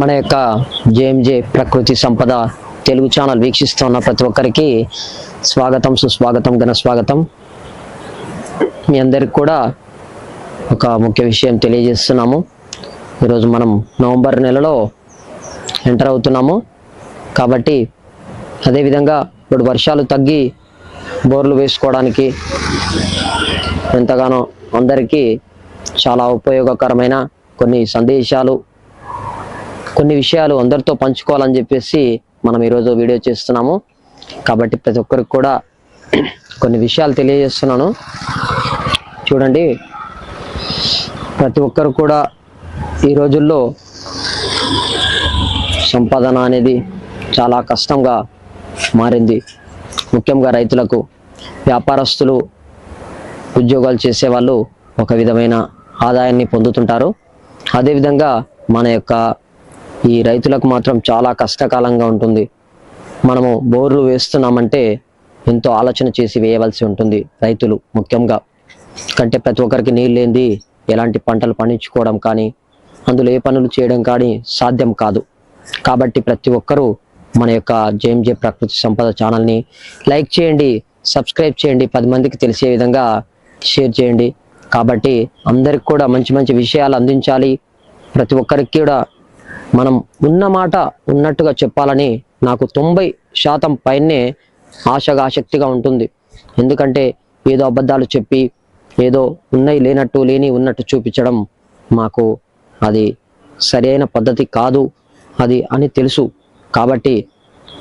మన యొక్క జేఎంజే ప్రకృతి సంపద తెలుగు ఛానల్ వీక్షిస్తున్న ప్రతి ఒక్కరికి స్వాగతం సుస్వాగతం ఘన స్వాగతం. మీ అందరికి కూడా ఒక ముఖ్య విషయం తెలియజేస్తున్నాము. ఈరోజు మనం నవంబర్ నెలలో ఎంటర్ అవుతున్నాము. కాబట్టి అదేవిధంగా ఇప్పుడు వర్షాలు తగ్గి బోర్లు వేసుకోవడానికి ఎంతగానో అందరికీ చాలా ఉపయోగకరమైన కొన్ని సందేశాలు కొన్ని విషయాలు అందరితో పంచుకోవాలని చెప్పేసి మనం ఈరోజు వీడియో చేస్తున్నాము. కాబట్టి ప్రతి ఒక్కరికి కూడా కొన్ని విషయాలు తెలియజేస్తున్నాను. చూడండి. ప్రతి ఒక్కరు కూడా ఈ రోజుల్లో సంపాదన అనేది చాలా కష్టంగా మారింది. ముఖ్యంగా రైతులకు వ్యాపారస్తులు ఉద్యోగాలు చేసేవాళ్ళు ఒక విధమైన ఆదాయాన్ని పొందుతుంటారు. అదేవిధంగా మన యొక్క ఈ రైతులకు మాత్రం చాలా కష్టకాలంగా ఉంటుంది. మనము బోర్లు వేస్తున్నామంటే ఎంతో ఆలోచన చేసి వేయవలసి ఉంటుంది రైతులు ముఖ్యంగా. కంటే ప్రతి ఒక్కరికి నీళ్ళు లేనిది ఎలాంటి పంటలు పండించుకోవడం కానీ అందులో ఏ పనులు చేయడం కానీ సాధ్యం కాదు. కాబట్టి ప్రతి ఒక్కరూ మన యొక్క జేఎంజే ప్రకృతి సంపద ఛానల్ని లైక్ చేయండి సబ్స్క్రైబ్ చేయండి పది మందికి తెలిసే విధంగా షేర్ చేయండి. కాబట్టి అందరికి కూడా మంచి మంచి విషయాలు అందించాలి. ప్రతి ఒక్కరికి కూడా మనం ఉన్న మాట ఉన్నట్టుగా చెప్పాలని నాకు తొంభై శాతం పైనే ఆశగా ఆసక్తిగా ఉంటుంది. ఎందుకంటే ఏదో అబద్ధాలు చెప్పి ఏదో ఉన్నాయి లేనట్టు లేని ఉన్నట్టు చూపించడం మాకు అది సరైన పద్ధతి కాదు అది అని తెలుసు. కాబట్టి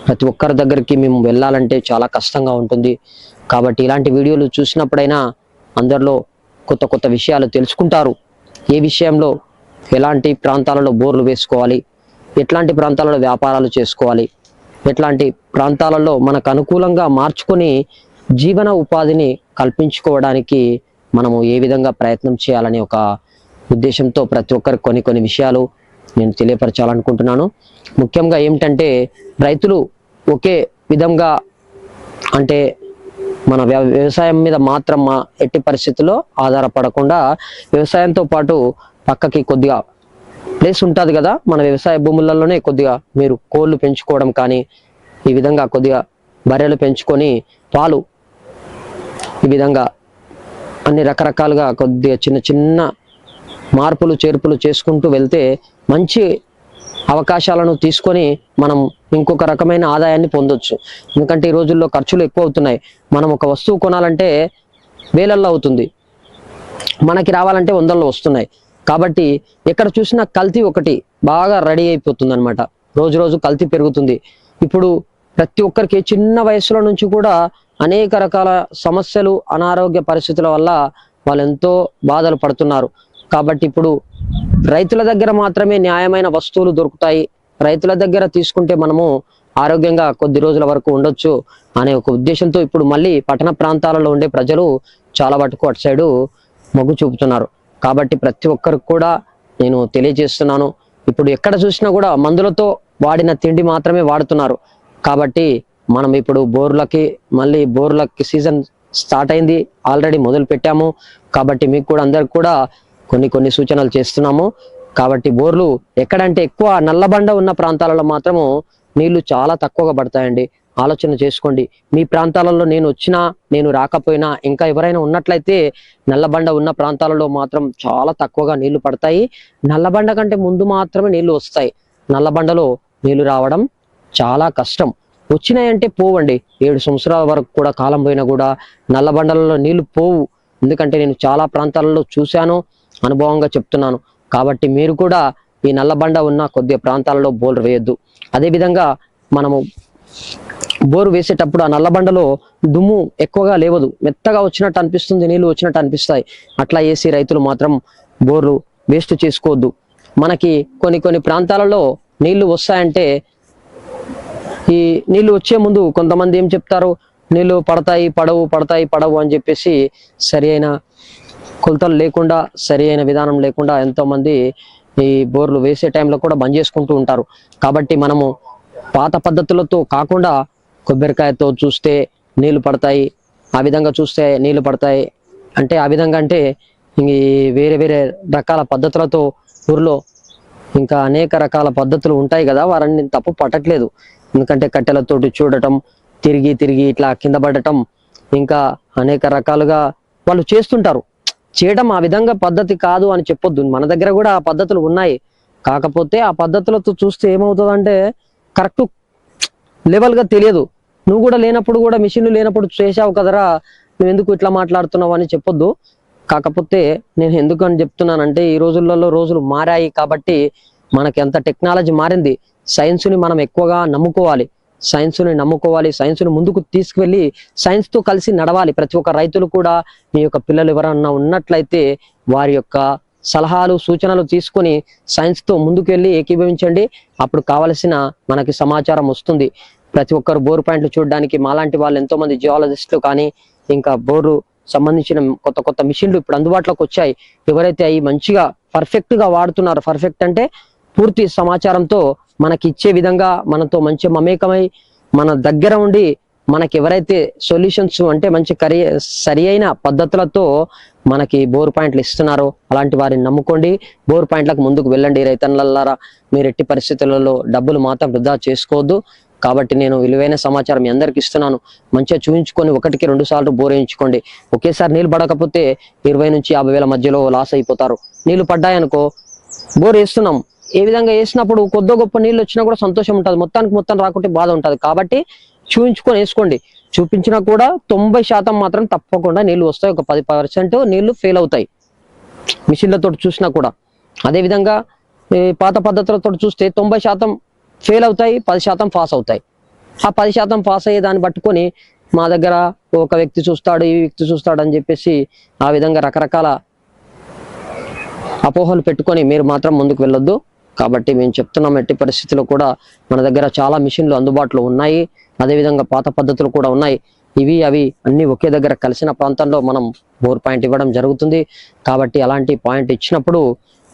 ప్రతి ఒక్కరి దగ్గరికి మేము వెళ్ళాలంటే చాలా కష్టంగా ఉంటుంది. కాబట్టి ఇలాంటి వీడియోలు చూసినప్పుడైనా అందరిలో కొత్త కొత్త విషయాలు తెలుసుకుంటారు. ఏ విషయంలో ఎలాంటి ప్రాంతాలలో బోర్లు వేసుకోవాలి? ఎట్లాంటి ప్రాంతాలలో వ్యాపారాలు చేసుకోవాలి? ఎట్లాంటి ప్రాంతాలలో మనకు అనుకూలంగా మార్చుకొని జీవన ఉపాధిని కల్పించుకోవడానికి మనము ఏ విధంగా ప్రయత్నం చేయాలని ఒక ఉద్దేశంతో ప్రతి ఒక్కరికి కొన్ని కొన్ని విషయాలు నేను తెలియపరచాలనుకుంటున్నాను. ముఖ్యంగా ఏమిటంటే రైతులు ఒకే విధంగా అంటే మన వ్య- వ్యవసాయం మీద మాత్రం ఎట్టి పరిస్థితుల్లో ఆధారపడకుండా వ్యవసాయంతో పాటు పక్కకి కొద్దిగా ప్లేస్ ఉంటుంది కదా మన వ్యవసాయ భూములలోనే కొద్దిగా మీరు కోళ్ళు పెంచుకోవడం కానీ ఈ విధంగా కొద్దిగా బర్రెలు పెంచుకొని పాలు ఈ విధంగా అన్ని రకరకాలుగా కొద్దిగా చిన్న చిన్న మార్పులు చేర్పులు చేసుకుంటూ వెళ్తే మంచి అవకాశాలను తీసుకొని మనం ఇంకొక రకమైన ఆదాయాన్ని పొందొచ్చు. ఎందుకంటే ఈ రోజుల్లో ఖర్చులు ఎక్కువ అవుతున్నాయి. మనం ఒక వస్తువు కొనాలంటే వేలల్లో అవుతుంది. మనకి రావాలంటే వందల్లో వస్తున్నాయి. కాబట్టి ఎక్కడ చూసినా కల్తీ ఒకటి బాగా రెడీ అయిపోతుంది అనమాట రోజు రోజు కల్తీ పెరుగుతుంది. ఇప్పుడు ప్రతి ఒక్కరికి చిన్న వయసులో నుంచి కూడా అనేక రకాల సమస్యలు అనారోగ్య పరిస్థితుల వల్ల వాళ్ళు ఎంతో బాధలు పడుతున్నారు. కాబట్టి ఇప్పుడు రైతుల దగ్గర మాత్రమే న్యాయమైన వస్తువులు దొరుకుతాయి. రైతుల దగ్గర తీసుకుంటే మనము ఆరోగ్యంగా కొద్ది రోజుల వరకు ఉండొచ్చు అనే ఒక ఉద్దేశంతో ఇప్పుడు మళ్ళీ పట్టణ ప్రాంతాలలో ఉండే ప్రజలు చాలా మటుకు అటు సైడు మొగ్గు చూపుతున్నారు. కాబట్టి ప్రతి ఒక్కరికి కూడా నేను తెలియజేస్తున్నాను. ఇప్పుడు ఎక్కడ చూసినా కూడా మందులతో వాడిన తిండి మాత్రమే వాడుతున్నారు. కాబట్టి మనం ఇప్పుడు బోర్లకి మళ్ళీ బోర్లకి సీజన్ స్టార్ట్ అయింది ఆల్రెడీ మొదలు పెట్టాము. కాబట్టి మీకు కూడా అందరికి కూడా కొన్ని కొన్ని సూచనలు చేస్తున్నాము. కాబట్టి బోర్లు ఎక్కడంటే ఎక్కువ నల్లబండ ఉన్న ప్రాంతాలలో మాత్రము నీళ్ళు చాలా తక్కువగా పడతాయండి. ఆలోచన చేసుకోండి. మీ ప్రాంతాలలో నేను వచ్చినా నేను రాకపోయినా ఇంకా ఎవరైనా ఉన్నట్లయితే నల్లబండ ఉన్న ప్రాంతాలలో మాత్రం చాలా తక్కువగా నీళ్ళు పడతాయి. నల్లబండ కంటే ముందు మాత్రమే నీళ్ళు వస్తాయి. నల్లబండలో నీళ్ళు రావడం చాలా కష్టం. వచ్చినాయంటే పోవండి. ఏడు సంవత్సరాల వరకు కూడా కాలం పోయినా కూడా నల్లబండలలో నీళ్ళు పోవు. ఎందుకంటే నేను చాలా ప్రాంతాలలో చూశాను అనుభవంగా చెప్తున్నాను. కాబట్టి మీరు కూడా ఈ నల్లబండ ఉన్న కొద్ది ప్రాంతాలలో బోర్ వేయొద్దు. అదేవిధంగా మనము బోరు వేసేటప్పుడు ఆ నల్లబండలో దుమ్ము ఎక్కువగా లేవదు. మెత్తగా వచ్చినట్టు అనిపిస్తుంది నీళ్ళు వచ్చినట్టు అనిపిస్తాయి. అట్లా వేసి రైతులు మాత్రం బోర్లు వేస్ట్ చేసుకోవద్దు. మనకి కొన్ని కొన్ని ప్రాంతాలలో నీళ్ళు వస్తాయంటే ఈ నీళ్ళు వచ్చే ముందు కొంతమంది ఏం చెప్తారు? నీళ్ళు పడతాయి పడవు పడతాయి పడవు అని చెప్పేసి సరి అయిన కొలతలు లేకుండా సరి అయిన విధానం లేకుండా ఎంతో మంది ఈ బోర్లు వేసే టైంలో కూడా బంద్ చేసుకుంటూ ఉంటారు. కాబట్టి మనము పాత పద్ధతులతో కాకుండా కొబ్బరికాయతో చూస్తే నీళ్ళు పడతాయి ఆ విధంగా చూస్తే నీళ్ళు పడతాయి. అంటే ఆ విధంగా అంటే ఈ వేరే వేరే రకాల పద్ధతులతో ఊర్లో ఇంకా అనేక రకాల పద్ధతులు ఉంటాయి కదా వారని తప్పు పట్టట్లేదు. ఎందుకంటే కట్టెలతోటి చూడటం తిరిగి తిరిగి ఇట్లా కింద పడటం ఇంకా అనేక రకాలుగా వాళ్ళు చేస్తుంటారు. చేయడం ఆ విధంగా పద్ధతి కాదు అని చెప్పొద్దు. మన దగ్గర కూడా ఆ పద్ధతులు ఉన్నాయి. కాకపోతే ఆ పద్ధతులతో చూస్తే ఏమవుతుందంటే కరెక్ట్ లెవెల్గా తెలియదు. నువ్వు కూడా లేనప్పుడు కూడా మిషన్లు లేనప్పుడు చేసావు కదరా? నువ్వు ఎందుకు ఇట్లా మాట్లాడుతున్నావు అని చెప్పొద్దు. కాకపోతే నేను ఎందుకు అని చెప్తున్నానంటే ఈ రోజులలో రోజులు మారాయి కాబట్టి మనకి ఎంత టెక్నాలజీ మారింది సైన్స్ని మనం ఎక్కువగా నమ్ముకోవాలి. సైన్స్ని నమ్ముకోవాలి సైన్స్ని ముందుకు తీసుకువెళ్ళి సైన్స్తో కలిసి నడవాలి. ప్రతి ఒక్క రైతులు కూడా మీ యొక్క పిల్లలు ఎవరన్నా ఉన్నట్లయితే వారి యొక్క సలహాలు సూచనలు తీసుకొని సైన్స్తో ముందుకు వెళ్ళి ఏకీభవించండి. అప్పుడు కావలసిన మనకి సమాచారం వస్తుంది. ప్రతి ఒక్కరు బోర్ పాయింట్లు చూడడానికి మాలాంటి వాళ్ళు ఎంతో మంది జియాలజిస్టులు కానీ ఇంకా బోరు సంబంధించిన కొత్త కొత్త మిషన్లు ఇప్పుడు అందుబాటులోకి వచ్చాయి. ఎవరైతే అవి మంచిగా పర్ఫెక్ట్గా వాడుతున్నారో పర్ఫెక్ట్ అంటే పూర్తి సమాచారంతో మనకి ఇచ్చే విధంగా మనతో మంచి మమేకమై మన దగ్గర ఉండి మనకి ఎవరైతే సొల్యూషన్స్ అంటే మంచి కరి సరి అయిన పద్ధతులతో మనకి బోర్ పాయింట్లు ఇస్తున్నారో అలాంటి వారిని నమ్ముకోండి. బోర్ పాయింట్లకు ముందుకు వెళ్ళండి రైతన్నలారా. మీరు ఎట్టి పరిస్థితులలో డబ్బులు మాత్రం వృధా చేసుకోవద్దు. కాబట్టి నేను విలువైన సమాచారం మీ అందరికి ఇస్తున్నాను. మంచిగా చూపించుకొని ఒకటికి రెండు సార్లు బోరేయించుకోండి ఒకేసారి నీళ్ళు పడకపోతే ఇరవై నుంచి యాభై వేల మధ్యలో లాస్ అయిపోతారు. నీళ్ళు పడ్డాయనుకో బోర్ వేస్తున్నాం. ఏ విధంగా వేసినప్పుడు కొద్ది గొప్ప నీళ్ళు వచ్చినా కూడా సంతోషం ఉంటుంది. మొత్తానికి మొత్తం రాకుంటే బాధ ఉంటుంది. కాబట్టి చూపించుకొని వేసుకోండి. చూపించినా కూడా తొంభై శాతం మాత్రం తప్పకుండా నీళ్ళు వస్తాయి. ఒక పది పర్సెంట్ నీళ్ళు ఫెయిల్ అవుతాయి. మిషన్లతో చూసినా కూడా. అదేవిధంగా పాత పద్ధతులతో చూస్తే తొంభై శాతం ఫెయిల్ అవుతాయి పది శాతం పాస్ అవుతాయి. ఆ పది శాతం పాస్ అయ్యే దాన్ని పట్టుకొని మా దగ్గర ఒక వ్యక్తి చూస్తాడు ఈ వ్యక్తి చూస్తాడు అని చెప్పేసి ఆ విధంగా రకరకాల అపోహలు పెట్టుకొని మీరు మాత్రం ముందుకు వెళ్ళొద్దు. కాబట్టి మేము చెప్తున్నాం ఎట్టి పరిస్థితుల్లో కూడా మన దగ్గర చాలా మిషన్లు అందుబాటులో ఉన్నాయి. అదేవిధంగా పాత పద్ధతులు కూడా ఉన్నాయి. ఇవి అవి అన్నీ ఒకే దగ్గర కలిసిన ప్రాంతంలో మనం బోర్ పాయింట్ ఇవ్వడం జరుగుతుంది. కాబట్టి అలాంటి పాయింట్ ఇచ్చినప్పుడు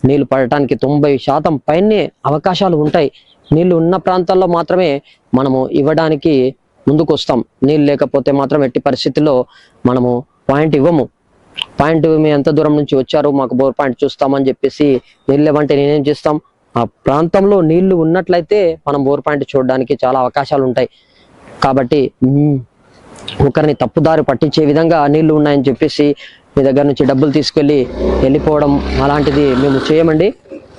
నీళ్ళు పడటానికి తొంభై శాతం పైనే అవకాశాలు ఉంటాయి. నీళ్ళు ఉన్న ప్రాంతాల్లో మాత్రమే మనము ఇవ్వడానికి ముందుకు వస్తాం నీళ్ళు లేకపోతే మాత్రం ఎట్టి పరిస్థితుల్లో మనము పాయింట్ ఇవ్వము. పాయింట్ మేము ఎంత దూరం నుంచి వచ్చారు మాకు బోర్ పాయింట్ చూస్తామని చెప్పేసి నీళ్ళు లేవంటే నేనేం చేస్తాం? ఆ ప్రాంతంలో నీళ్ళు ఉన్నట్లయితే మనం బోర్ పాయింట్ చూడడానికి చాలా అవకాశాలు ఉంటాయి. కాబట్టి ఒకరిని తప్పుదారి పట్టించే విధంగా నీళ్ళు ఉన్నాయని చెప్పేసి మీ దగ్గర నుంచి డబ్బులు తీసుకెళ్ళి వెళ్ళిపోవడం అలాంటిది మేము చేయమండి.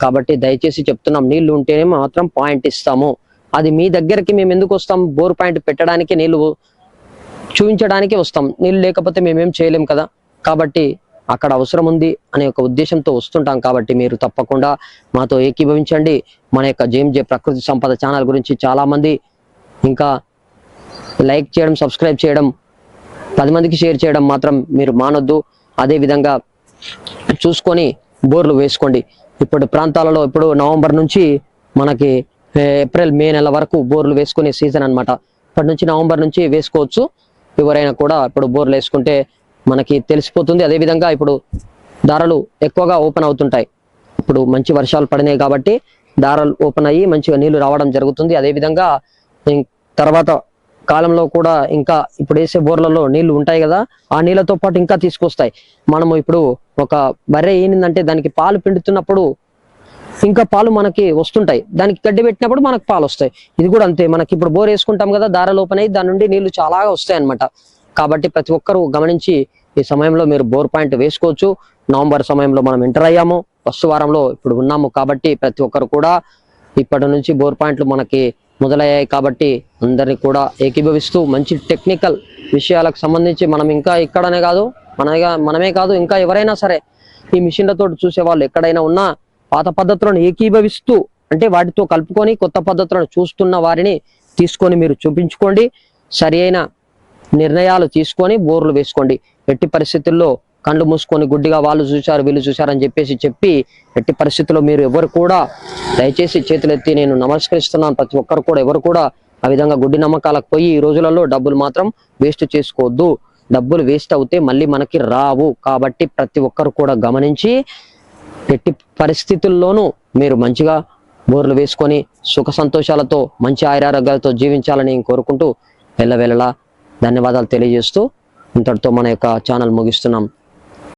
కాబట్టి దయచేసి చెప్తున్నాం నీళ్ళు ఉంటేనే మాత్రం పాయింట్ ఇస్తాము. అది మీ దగ్గరికి మేము ఎందుకు వస్తాం? బోర్ పాయింట్ పెట్టడానికి నీళ్ళు చూపించడానికి వస్తాం. నీళ్ళు లేకపోతే మేమేం చేయలేం కదా. కాబట్టి అక్కడ అవసరం ఉంది అనే ఒక ఉద్దేశంతో వస్తుంటాం. కాబట్టి మీరు తప్పకుండా మాతో ఏకీభవించండి. మన యొక్క జేఎంజే ప్రకృతి సంపద ఛానల్ గురించి చాలామంది ఇంకా లైక్ చేయడం సబ్స్క్రైబ్ చేయడం పది మందికి షేర్ చేయడం మాత్రం మీరు మానొద్దు. అదే విధంగా చూసుకొని బోర్లు వేసుకోండి. ఇప్పుడు ప్రాంతాలలో ఇప్పుడు నవంబర్ నుంచి మనకి ఏప్రిల్ మే నెల వరకు బోర్లు వేసుకునే సీజన్ అన్నమాట. ఇప్పటి నుంచి నవంబర్ నుంచి వేసుకోవచ్చు. ఎవరైనా కూడా ఇప్పుడు బోర్లు వేసుకుంటే మనకి తెలిసిపోతుంది. అదే విధంగా ఇప్పుడు దారాలు ఎక్కువగా ఓపెన్ అవుతుంటాయి. ఇప్పుడు మంచి వర్షాలు పడినాయి కాబట్టి దారాలు ఓపెన్ అయ్యి మంచిగా నీళ్ళు రావడం జరుగుతుంది. అదే విధంగా తర్వాత కాలంలో కూడా ఇంకా ఇప్పుడు వేసే బోర్లలో నీళ్ళు ఉంటాయి కదా ఆ నీళ్ళతో పాటు ఇంకా తీసుకొస్తాయి. మనము ఇప్పుడు ఒక బర్రె ఏంటంటే దానికి పాలు పిండుతున్నప్పుడు ఇంకా పాలు మనకి వస్తుంటాయి. దానికి గడ్డి పెట్టినప్పుడు మనకు పాలు వస్తాయి. ఇది కూడా అంతే. మనకి ఇప్పుడు బోర్ వేసుకుంటాం కదా దార ఓపెన్ అయ్యి దాని నుండి నీళ్ళు చాలా వస్తాయి అనమాట కాబట్టి ప్రతి ఒక్కరూ గమనించి ఈ సమయంలో మీరు బోర్ పాయింట్ వేసుకోవచ్చు. నవంబర్ సమయంలో మనం ఎంటర్ అయ్యాము. ఫస్ట్ వారంలో ఇప్పుడు ఉన్నాము కాబట్టి ప్రతి ఒక్కరు కూడా ఇప్పటి నుంచి బోర్ పాయింట్లు మనకి మొదలయ్యాయి కాబట్టి అందరినీ కూడా ఏకీభవిస్తూ మంచి టెక్నికల్ విషయాలకు సంబంధించి మనం ఇంకా ఇక్కడనే కాదు మనగా మనమే కాదు ఇంకా ఎవరైనా సరే ఈ మిషన్లతో చూసే వాళ్ళు ఎక్కడైనా ఉన్నా పాత పద్ధతులను ఏకీభవిస్తూ అంటే వాటితో కలుపుకొని కొత్త పద్ధతులను చూస్తున్న వారిని తీసుకొని మీరు చూపించుకోండి. సరి నిర్ణయాలు తీసుకొని బోర్లు వేసుకోండి. ఎట్టి పరిస్థితుల్లో కళ్ళు మూసుకొని గుడ్డిగా వాళ్ళు చూశారు వీళ్ళు చూశారని చెప్పేసి చెప్పి ఎట్టి పరిస్థితుల్లో మీరు ఎవరు కూడా దయచేసి చేతులెత్తి నేను నమస్కరిస్తున్నాను. ప్రతి ఒక్కరు కూడా ఎవరు కూడా ఆ విధంగా గుడ్డి నమ్మకాలకు పోయి ఈ రోజులలో డబ్బులు మాత్రం వేస్ట్ చేసుకోవద్దు. డబ్బులు వేస్ట్ అవుతే మళ్ళీ మనకి రావు. కాబట్టి ప్రతి ఒక్కరు కూడా గమనించి ఎట్టి పరిస్థితుల్లోనూ మీరు మంచిగా బోర్లు వేసుకొని సుఖ సంతోషాలతో మంచి ఆయురారోగ్యాలతో జీవించాలని కోరుకుంటూ వెళ్ళవేళలా ధన్యవాదాలు తెలియజేస్తూ ఇంతటితో మన యొక్క ఛానల్ ముగిస్తున్నాం.